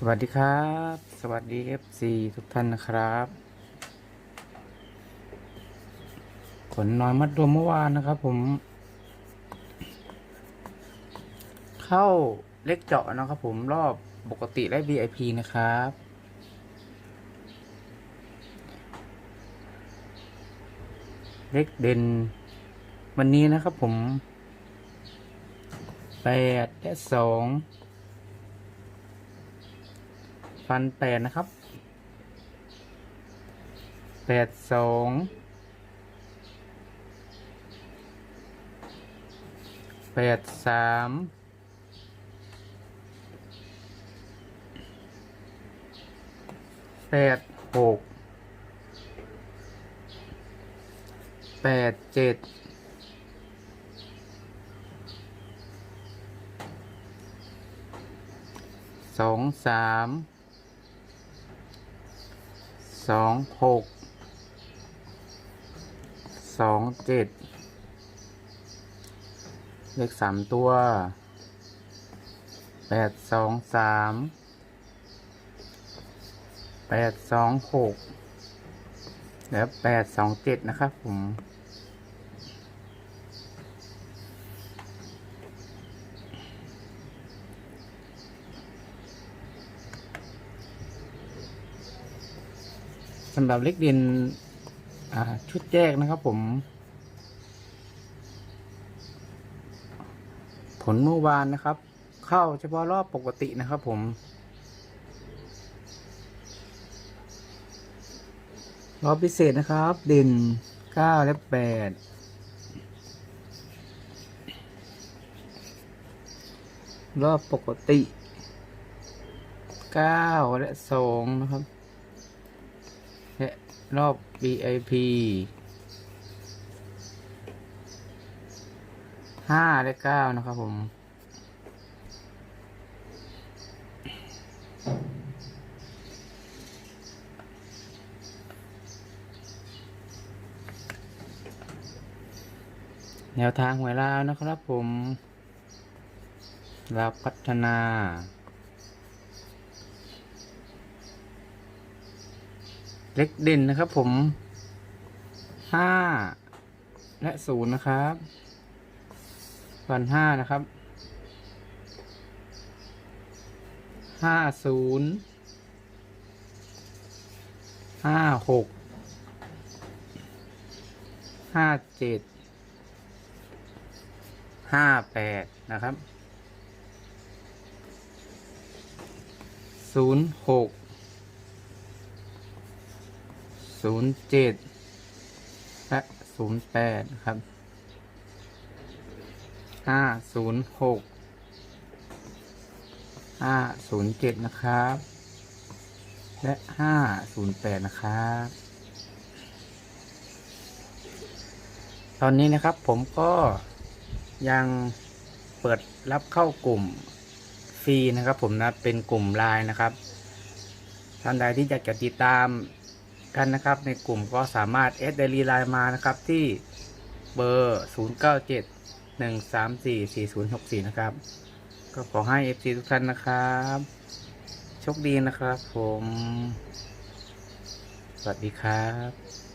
สวัสดีครับ สวัสดี FC ทุกท่านนะครับผลน้อยมัดรวมเมื่อวานนะครับ ผม เข้าเล็กเจาะนะครับผมรอบปกติและ VIP นะครับ เล็กเด่นวันนี้นะครับผมแปดและสอง ฟันแปดนะครับแปดสองแปดสามแปดหกแปดเจ็ดสองสาม สองหกสองเจ็ดเลขสามตัวแปดสองสามแปดสองหกแล้วแปดสองเจ็ดนะครับผม สำหรับเล็กเด่นชุดแยกนะครับผม ผลเมื่อวานนะครับ เข้าเฉพาะรอบปกตินะครับผม รอบพิเศษนะครับ เด่นเก้าและแปดรอบปกติเก้าและสองนะครับ รอบ VIP ห้าและเก้านะครับผม แนวทางหวยลาวนะครับผมลาวพัฒนา เล็กเด่นนะครับผมห้าและศูนย์นะครับวันห้านะครับห้าศูนย์ห้าหกห้าเจ็ดห้าแปดนะครับศูนย์หก ศูนย์เจ็ดและศูนย์แปดครับห้าศูนย์หกห้าศูนย์เจ็ดนะครับ และห้าศูนย์แปดนะครับ ตอนนี้นะครับผมก็ยังเปิดรับเข้ากลุ่มฟรีนะครับผมนะเป็นกลุ่มไลน์นะครับท่านใดที่อยากจะติดตาม กันนะครับ ในกลุ่มก็สามารถเอสเดลีไลน์มานะครับที่เบอร์ 0 9 7 1 3 4 4 0 6 4 นะครับ ก็ขอให้ FC ทุกท่านนะครับ โชคดีนะครับผม สวัสดีครับ